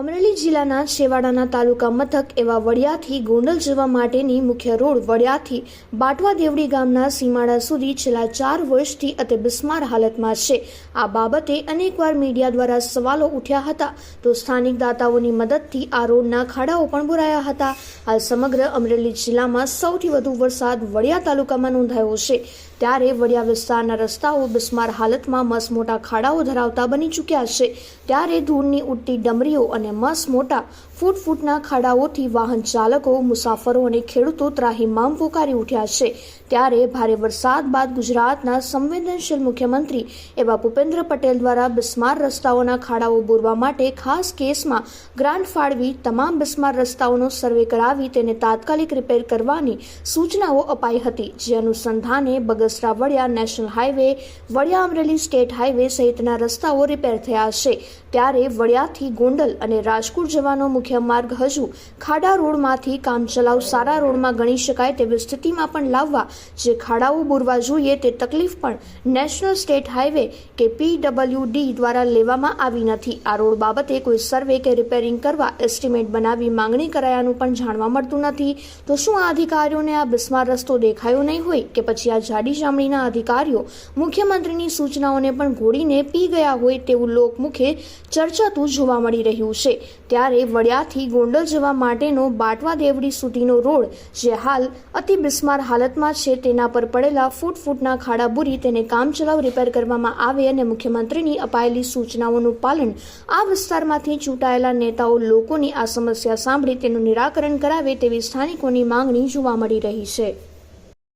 અમરેલી જિલ્લાના છેવાડાના તાલુકા મથક એવા વડિયાથી ગોંડલ જવા માટેની મુખ્ય રોડ વડિયાથી બાટવા દેવડી ગામના સીમાડા સુધી છેલ્લા ચાર વર્ષથી અતિ બિસ્માર હાલતમાં છે. આ બાબતે અનેકવાર મીડિયા દ્વારા સવાલો ઉઠ્યા હતા તો સ્થાનિક દાતાઓની મદદથી આ રોડના ખાડાઓ પણ ભરાયા હતા. હાલ સમગ્ર અમરેલી જિલ્લામાં સૌથી વધુ વરસાદ વડિયા તાલુકામાં નોંધાયો છે. ત્યારે વડિયા વિસ્તારના રસ્તાઓ બિસ્માર હાલતમાં મસમોટા ખાડાઓ ધરાવતા બની ચૂક્યા છે. ત્યારે ધૂળની ઉડતી ડમરીઓ અને મસ મોટા ફૂટ ફૂટના ખાડાઓથી વાહન ચાલકો, મુસાફરો અને ખેડૂતો ત્રાહીમામ પોકારી ઉઠ્યા છે. ત્યારે ભારે વરસાદ બાદ ગુજરાતના સંવેદનશીલ મુખ્યમંત્રી એવા ભૂપેન્દ્ર પટેલ દ્વારા બિસ્માર રસ્તાઓના ખાડાઓ બોરવા માટે ખાસ કેસમાં ગ્રાન્ટ ફાળવી તમામ બિસ્માર રસ્તાઓનો સર્વે કરાવી તેને તાત્કાલિક રિપેર કરવાની સૂચનાઓ અપાઈ હતી. જે અનુસંધાને Bagasara Vadia national highway, Vadia Amreli state highway સહિતના રસ્તાઓ રિપેર થયા છે. ત્યારે વડિયાથી ગોંડલ અને રાજકોટ જવાનો મુખ્ય માર્ગ હજુ ખાડા રોડમાંથી કામચલાઉ સારા રોડમાં ગણી શકાય તેવી સ્થિતિમાં પણ લાવવા જે ખાડાઓ બોરવા જોઈએ તે તકલીફ પણ નેશનલ સ્ટેટ હાઈવે કે પીડબ્લ્યુડી દ્વારા લેવામાં આવી નથી. આ રોડ બાબતે કોઈ સર્વે કે રિપેરિંગ કરવા એસ્ટિમેટ બનાવી માંગણી કરાયાનું પણ જાણવા મળતું નથી. તો શું આ અધિકારીઓને આ બિસ્માર રસ્તો દેખાયો નહીં હોય કે પછી આ જાડી ચામડીના અધિકારીઓ મુખ્યમંત્રીની સૂચનાઓને પણ ઘોડીને પી ગયા હોય તેવું લોકમુખે ચર્ચાતું જોવા મળી રહ્યું છે. ત્યારે વડિયાથી ગોંડલ જવા માટેનો બાટવા દેવડી સુધીનો રોડ, જે હાલ અતિ બિસ્માર હાલતમાં છે, તેના પર પડેલા ફૂટ ફૂટના ખાડા બુરી તેને કામચલાઉ રિપેર કરવામાં આવે અને મુખ્યમંત્રીની અપાયેલી સૂચનાઓનું પાલન આ વિસ્તારમાંથી ચૂંટાયેલા નેતાઓ લોકોની આ સમસ્યા સાંભળી તેનું નિરાકરણ કરાવે તેવી સ્થાનિકોની માંગણી જોવા મળી રહી છે.